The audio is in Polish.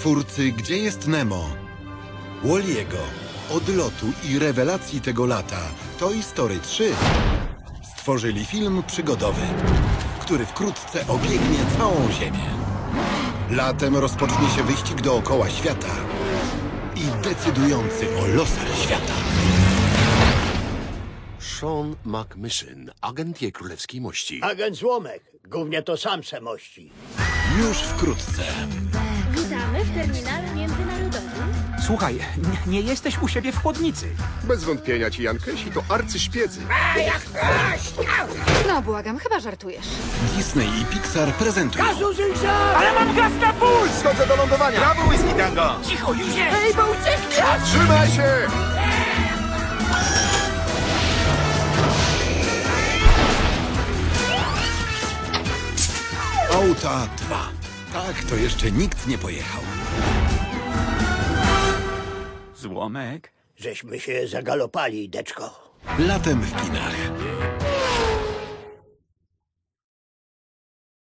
Twórcy Gdzie jest Nemo? Walliego, odlotu i rewelacji tego lata Toy Story 3 stworzyli film przygodowy, który wkrótce obiegnie całą Ziemię. Latem rozpocznie się wyścig dookoła świata i decydujący o losach świata. Sean McMishin, agent jej królewskiej mości. Agent Złomek. Głównie to sam se mości. Już wkrótce. Słuchaj, n- nie jesteś u siebie w chłodnicy. Bez wątpienia ci Jankesi to arcyśpiedzy. No, błagam, chyba żartujesz. Disney i Pixar prezentują Ale mam gaz na puls! Schodzę do lądowania! Brawo, whisky tango! Cicho, już jest! Ej, bo ucieknie! Trzymaj się! Auta 2. Tak, to jeszcze nikt nie pojechał. Złomek? Żeśmy się zagalopali, deczko. Latem w kinach.